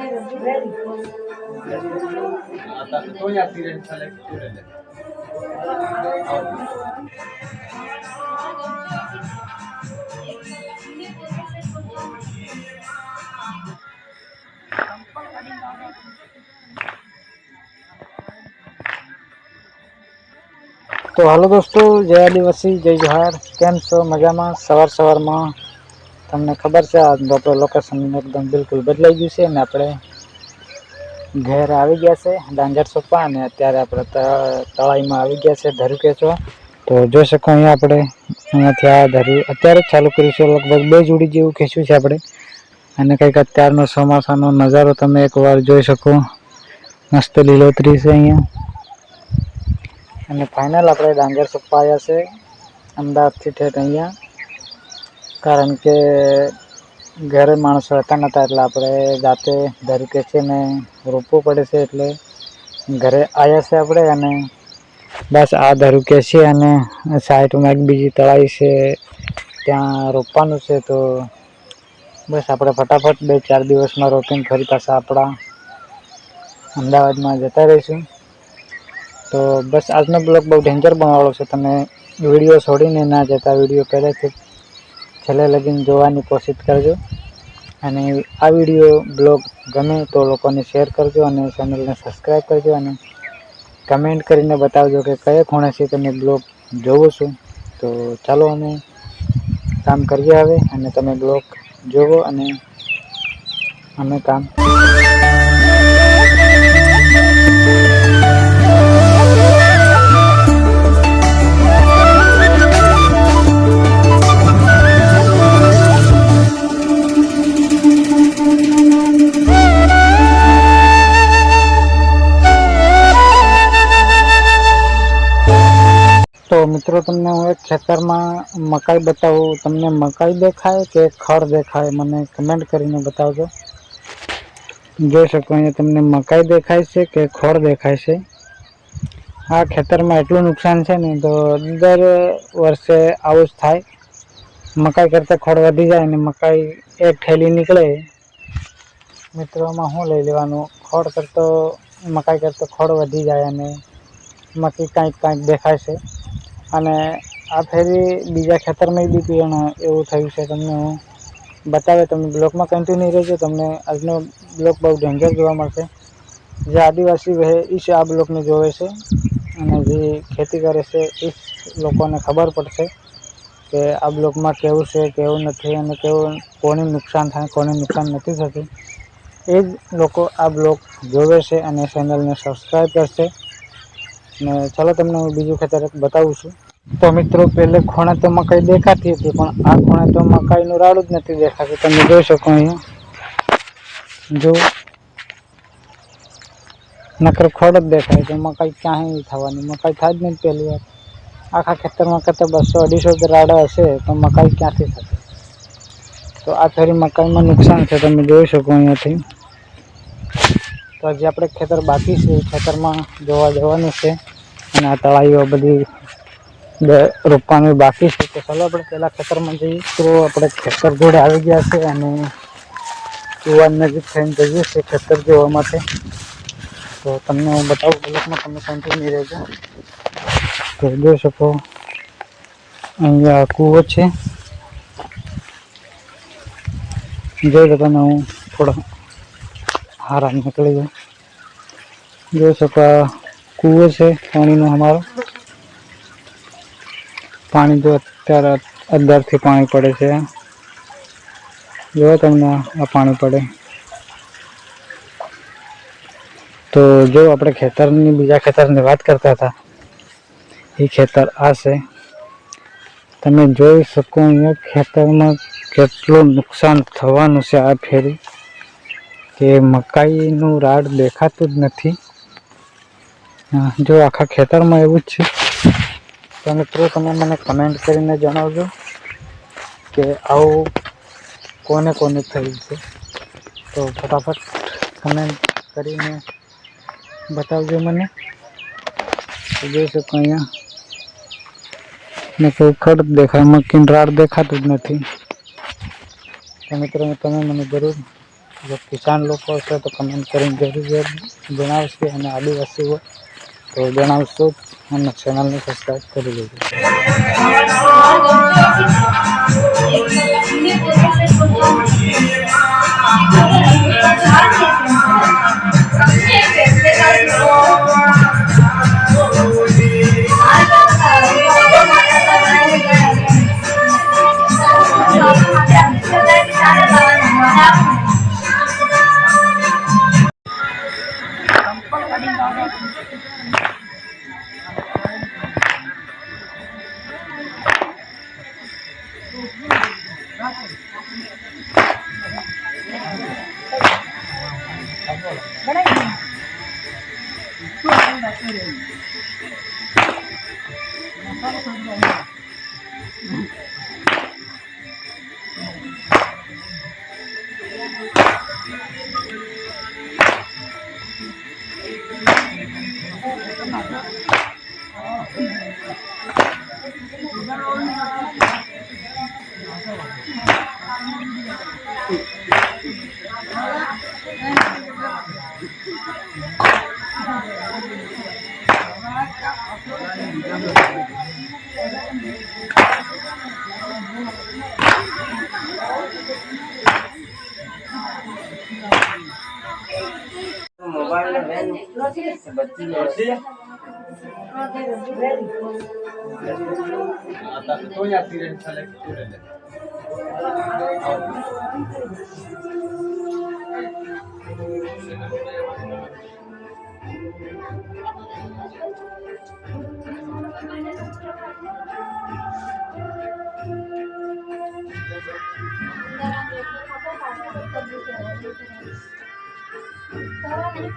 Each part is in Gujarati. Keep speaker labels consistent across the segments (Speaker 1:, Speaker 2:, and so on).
Speaker 1: आता तो या सिरियल सेलेक्ट केलेलं
Speaker 2: તો હાલો દોસ્તો જય આદિવાસી જય જોહાર કેમ છો મજામાં સવાર સવારમાં તમને ખબર છે આપણું લોકેશન એકદમ બિલકુલ બદલાઈ ગયું છે અને આપણે ઘેર આવી ગયા છે, ડાંગર સોપા અને અત્યારે આપણે તળાઈમાં આવી ગયા છે, ધરું કેચવા તો જોઈ શકો અહીંયા આપણે અહીંયાથી આ ધર્યું અત્યારે જ ચાલુ કર્યું છે, લગભગ બે જોડી જેવું ખેંચ્યું છે આપણે. અને કંઈક અત્યારનો ચોમાસાનો નજારો તમે એકવાર જોઈ શકો. મસ્ત લીલોતરી છે અહીંયા. અને ફાઇનલ આપણે ડાંગર સોપા આવ્યા છે, અમદાવાદથી ઠેઠ અહીંયા. કારણ કે ઘરે માણસો રહેતા નહોતા એટલે આપણે જાતે ધરી કે છે ને રોપવું પડે છે એટલે ઘરે આવ્યા છે આપણે અને બસ આ ધરું કે છે અને સાઈડમાં એક બીજી તળાઈ છે, ત્યાં રોપવાનું છે તો બસ આપણે ફટાફટ બે ચાર દિવસમાં રોપીને ફરી પાછા આપણા અમદાવાદમાં જતા રહીશું. તો બસ આજનો બ્લોગ બહુ ડેન્જર બનાવેલો છે, તમે વીડિયો છોડીને ના જતા, વીડિયો પહેલેથી છેલ્લે લગીને જોવાની કોશિશ કરજો. અને આ વીડિયો બ્લોગ ગમે તો લોકોને શેર કરજો અને ચેનલને સબસ્ક્રાઈબ કરજો અને કમેન્ટ કરીને બતાવજો કે કયા ખૂણેથી તમે બ્લોગ જોવો છો. તો ચાલો અમે કામ કરીએ હવે અને તમે બ્લોગ જોવો અને અમે કામ મિત્રો, તમને હું એક ખેતરમાં મકાઈ બતાવું. તમને મકાઈ દેખાય કે ખડ દેખાય? મને કમેન્ટ કરીને બતાવજો. જોઈ શકો, અહીંયા તમને મકાઈ દેખાય છે કે ખડ દેખાય છે. આ ખેતરમાં એટલું નુકસાન છે ને, તો દર વર્ષે આવું જ થાય. મકાઈ કરતાં ખોળ વધી જાય ને મકાઈ એક થેલી નીકળે. મિત્રોમાં શું લઈ લેવાનું? ખોળ કરતો, મકાઈ કરતો ખોળ વધી જાય અને મકાઈ કાંઈક કાંઈક દેખાય છે. અને આ ફેરી બીજા ખેતરમાં બી પણ એવું થયું છે તમને હું બતાવે, તમે બ્લોકમાં કન્ટિન્યુ રહેજો, તમને આજનો બ્લોક બહુ ડેન્જર જોવા મળશે. જે આદિવાસી વહે, એ જ આ બ્લોકને જોવે છે. અને જે ખેતી કરે છે, એ લોકોને ખબર પડશે કે આ બ્લોકમાં કેવું છે, કેવું નથી અને કેવું કોને નુકસાન થાય કોને નુકસાન નથી થતું. એ જ લોકો આ બ્લોક જોવે છે અને ચેનલને સબસ્ક્રાઈબ કરશે. ને ચાલો તમને હું બીજું ખેતર બતાવું છું. તો મિત્રો પહેલે ખૂણે તો મકાઈ દેખાતી હતી, પણ આ ખૂણે તો મકાઈનું રાડું જ નથી દેખાતું. તમે જોઈ શકો અહીંયા. જો. નકર ખોડ જ દેખાય તો મકાઈ ક્યાંય થવાની. મકાઈ થાય જ નહીં પહેલી વાર. આખા ખેતરમાં કરતાં બસો અઢીસો રાડા હશે, તો મકાઈ ક્યાંથી થશે? તો આ ફેરી મકાઈમાં નુકસાન છે. તમે જોઈ શકો અહીંયાથી. તો હજી આપણે ખેતર બાકી છે. ખેતરમાં જોવા જવાનું છે. આ તળાઈઓ બધી રોપવાનું બાકી છે. તો ચાલો આપણે પહેલાં ખેતરમાં જઈએ. તો આપણે ખેતર જોડે આવી ગયા છે અને કુવા નજીક થઈને જઈએ છીએ ખેતર જોવા માટે. તો તમને હું બતાવું બ્લોકમાં તમે કન્ટિન્યુ રહેજો. તો જોઈ શકો, અહીંયા કૂવો છે. જોઈ લો તમે, હું થોડો આરામ નીકળી જાઉં જોઈ શકો કૂવો છે, પાણીનો અમારો. પાણી જો અત્યારે અંદરથી પાણી પડે છે. જો તમને આ પાણી પડે. તો જો આપણે ખેતરની, બીજા ખેતરની વાત કરતા હતા. એ ખેતર આ છે. તમે જોઈ શકો અહીંયા ખેતરમાં કેટલું નુકસાન થવાનું છે આ ફેરી. કે મકાઈનું રાડ દેખાતું જ નથી. જો આખા ખેતરમાં એવું જ છે. તો મિત્રો, તમે મને કમેન્ટ કરીને જણાવજો કે આવું કોને કોને થયું છે. તો ફટાફટ કમેન્ટ કરીને બતાવજો મને. તો જોઈ શકો અહીંયા. ને કોઈ ખડ દેખાય, મકીન રાડ દેખાતું જ નથી. તો મિત્રો, તમે મને જરૂર, જો કિસાન લોકો છે તો કમેન્ટ કરીને જરૂર જણાવશે અને આદિવાસી હોય તો જણાવશો અને ચેનલને સબસ્ક્રાઈબ કરી દેજો
Speaker 1: મોબાઈલ ને तो या सिरेंज सेलेक्ट करेल ये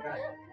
Speaker 1: Okay.